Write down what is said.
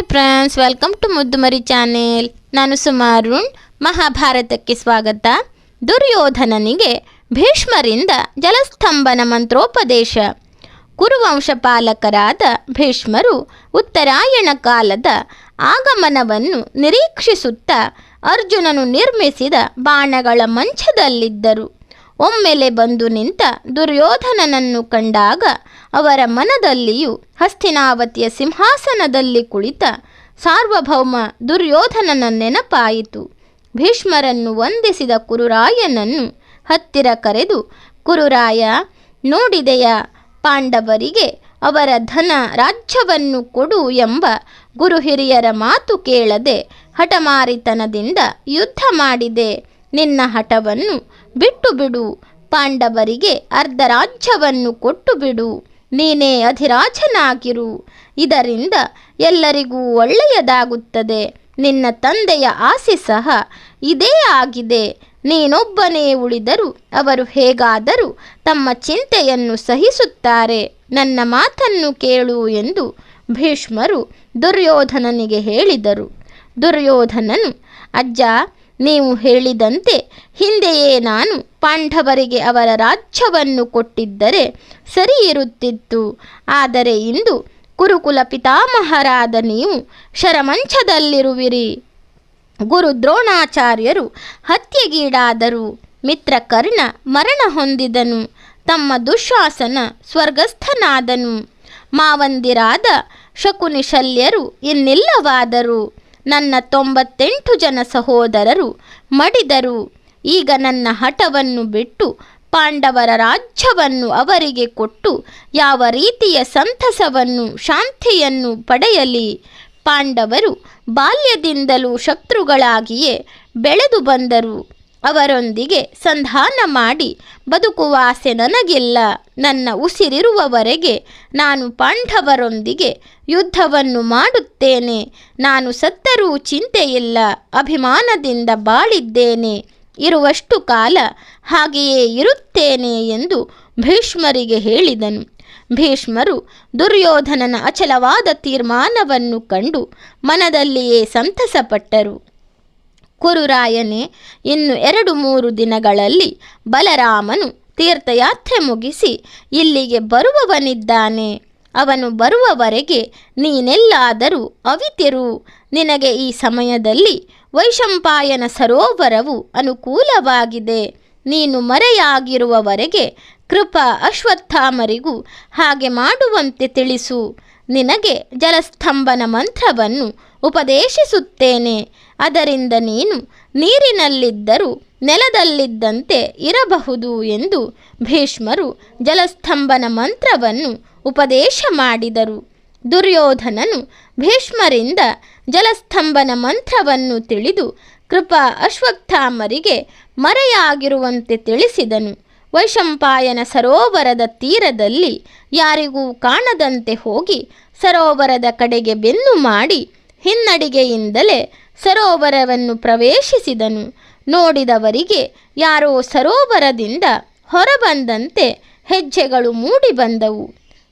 Hi friends welcome to Muddumari channel ನಾನು ಸುಮಾರುಣ್ ಮಹಾಭಾರತಕ್ಕೆ ಸ್ವಾಗತ. ದುರ್ಯೋಧನನಿಗೆ ಭೀಷ್ಮರಿಂದ ಜಲಸ್ತಂಭನ ಮಂತ್ರೋಪದೇಶ. ಕುರುವಂಶ ಪಾಲಕರಾದ ಭೀಷ್ಮರು ಉತ್ತರಾಯಣ ಕಾಲದ ಆಗಮನವನ್ನು ನಿರೀಕ್ಷಿಸುತ್ತಾ ಅರ್ಜುನನು ನಿರ್ಮಿಸಿದ ಬಾಣಗಳ ಮಂಚದಲ್ಲಿದ್ದರು. ಒಮ್ಮೆಲೆ ಬಂದು ನಿಂತ ದುರ್ಯೋಧನನನ್ನು ಕಂಡಾಗ ಅವರ ಮನದಲ್ಲಿಯೂ ಹಸ್ತಿನಾವತಿಯ ಸಿಂಹಾಸನದಲ್ಲಿ ಕುಳಿತ ಸಾರ್ವಭೌಮ ದುರ್ಯೋಧನನ ನೆನಪಾಯಿತು. ಭೀಷ್ಮರನ್ನು ವಂದಿಸಿದ ಕುರುರಾಯನನ್ನು ಹತ್ತಿರ ಕರೆದು, ಕುರುರಾಯ, ನೋಡಿದೆಯ ಪಾಂಡವರಿಗೆ ಅವರ ಧನ ರಾಜ್ಯವನ್ನು ಕೊಡು ಎಂಬ ಗುರು ಹಿರಿಯರ ಮಾತು ಕೇಳದೆ ಹಠಮಾರಿತನದಿಂದ ಯುದ್ಧ ಮಾಡಿದೆ. ನಿನ್ನ ಹಠವನ್ನು ಬಿಟ್ಟು ಬಿಡು. ಪಾಂಡವರಿಗೆ ಅರ್ಧ ರಾಜ್ಯವನ್ನು ಕೊಟ್ಟು ಬಿಡು. ನೀನೇ ಅಧಿರಾಜನಾಗಿರು. ಇದರಿಂದ ಎಲ್ಲರಿಗೂ ಒಳ್ಳೆಯದಾಗುತ್ತದೆ. ನಿನ್ನ ತಂದೆಯ ಆಸೆ ಸಹ ಇದೇ ಆಗಿದೆ. ನೀನೊಬ್ಬನೇ ಉಳಿದರು ಅವರು ಹೇಗಾದರೂ ತಮ್ಮ ಚಿಂತೆಯನ್ನು ಸಹಿಸುತ್ತಾರೆ. ನನ್ನ ಮಾತನ್ನು ಕೇಳು ಎಂದು ಭೀಷ್ಮರು ದುರ್ಯೋಧನನಿಗೆ ಹೇಳಿದರು. ದುರ್ಯೋಧನನು, ಅಜ್ಜ ನೀವು ಹೇಳಿದಂತೆ ಹಿಂದೆಯೇ ನಾನು ಪಾಂಡವರಿಗೆ ಅವರ ರಾಜ್ಯವನ್ನು ಕೊಟ್ಟಿದ್ದರೆ ಸರಿ ಇರುತ್ತಿತ್ತು. ಆದರೆ ಇಂದು ಕುರುಕುಲ ಪಿತಾಮಹರಾದ ನೀವು ಶರಮಂಚದಲ್ಲಿರುವಿರಿ. ಗುರು ದ್ರೋಣಾಚಾರ್ಯರು ಹತ್ಯೆಗೀಡಾದರು. ಮಿತ್ರ ಕರ್ಣ ಮರಣ ಹೊಂದಿದನು. ತಮ್ಮ ದುಶ್ವಾಸನ ಸ್ವರ್ಗಸ್ಥನಾದನು. ಮಾವಂದಿರಾದ ಶಕುನಿಶಲ್ಯರು ಇನ್ನಿಲ್ಲವಾದರು. ನನ್ನ ತೊಂಬತ್ತೆಂಟು ಜನ ಸಹೋದರರು ಮಡಿದರು. ಈಗ ನನ್ನ ಹಠವನ್ನು ಬಿಟ್ಟು ಪಾಂಡವರ ರಾಜ್ಯವನ್ನು ಅವರಿಗೆ ಕೊಟ್ಟು ಯಾವ ರೀತಿಯ ಸಂತಸವನ್ನು, ಶಾಂತಿಯನ್ನು ಪಡೆಯಲಿ? ಪಾಂಡವರು ಬಾಲ್ಯದಿಂದಲೂ ಶತ್ರುಗಳಾಗಿಯೇ ಬೆಳೆದು ಬಂದರು. ಅವರೊಂದಿಗೆ ಸಂಧಾನ ಮಾಡಿ, ಬದುಕುವ ಆಸೆ ನನಗಿಲ್ಲ. ನನ್ನ ಉಸಿರಿರುವವರೆಗೆ ನಾನು ಪಾಂಡವರೊಂದಿಗೆ ಯುದ್ಧವನ್ನು ಮಾಡುತ್ತೇನೆ. ನಾನು ಸತ್ತರೂ ಚಿಂತೆಯಿಲ್ಲ, ಅಭಿಮಾನದಿಂದ ಬಾಳಿದ್ದೇನೆ. ಇರುವಷ್ಟು ಕಾಲ ಹಾಗೆಯೇ ಇರುತ್ತೇನೆ ಎಂದು ಭೀಷ್ಮರಿಗೆ ಹೇಳಿದನು. ಭೀಷ್ಮರು ದುರ್ಯೋಧನನ ಅಚಲವಾದ ತೀರ್ಮಾನವನ್ನು ಕಂಡು ಮನದಲ್ಲಿಯೇ ಸಂತಸಪಟ್ಟರು. ಕುರುರಾಯನೇ, ಇನ್ನು ಎರಡು ಮೂರು ದಿನಗಳಲ್ಲಿ ಬಲರಾಮನು ತೀರ್ಥಯಾತ್ರೆ ಮುಗಿಸಿ ಇಲ್ಲಿಗೆ ಬರುವವನಿದ್ದಾನೆ. ಅವನು ಬರುವವರೆಗೆ ನೀನೆಲ್ಲಾದರೂ ಅವಿತಿರು. ನಿನಗೆ ಈ ಸಮಯದಲ್ಲಿ ವೈಶಂಪಾಯನ ಸರೋವರವು ಅನುಕೂಲವಾಗಿದೆ. ನೀನು ಮರೆಯಾಗಿರುವವರೆಗೆ ಕೃಪಾ ಅಶ್ವತ್ಥಾಮರಿಗೂ ಹಾಗೆ ಮಾಡುವಂತೆ ತಿಳಿಸು. ನಿನಗೆ ಜಲಸ್ತಂಭನ ಮಂತ್ರವನ್ನು ಉಪದೇಶಿಸುತ್ತೇನೆ. ಅದರಿಂದ ನೀನು ನೀರಿನಲ್ಲಿದ್ದರೂ ನೆಲದಲ್ಲಿದ್ದಂತೆ ಇರಬಹುದು ಎಂದು ಭೀಷ್ಮರು ಜಲಸ್ತಂಭನ ಮಂತ್ರವನ್ನು ಉಪದೇಶ ಮಾಡಿದರು. ದುರ್ಯೋಧನನು ಭೀಷ್ಮರಿಂದ ಜಲಸ್ತಂಭನ ಮಂತ್ರವನ್ನು ತಿಳಿದು ಕೃಪಾ ಅಶ್ವತ್ಥಾಮರಿಗೆ ಮರೆಯಾಗಿರುವಂತೆ ತಿಳಿಸಿದನು. ವೈಶಂಪಾಯನ ಸರೋವರದ ತೀರದಲ್ಲಿ ಯಾರಿಗೂ ಕಾಣದಂತೆ ಹೋಗಿ ಸರೋವರದ ಕಡೆಗೆ ಬೆನ್ನು ಮಾಡಿ ಹಿನ್ನಡಿಗೆಯಿಂದಲೇ ಸರೋವರವನ್ನು ಪ್ರವೇಶಿಸಿದನು. ನೋಡಿದವರಿಗೆ ಯಾರೋ ಸರೋವರದಿಂದ ಹೊರಬಂದಂತೆ ಹೆಜ್ಜೆಗಳು ಮೂಡಿ ಬಂದವು.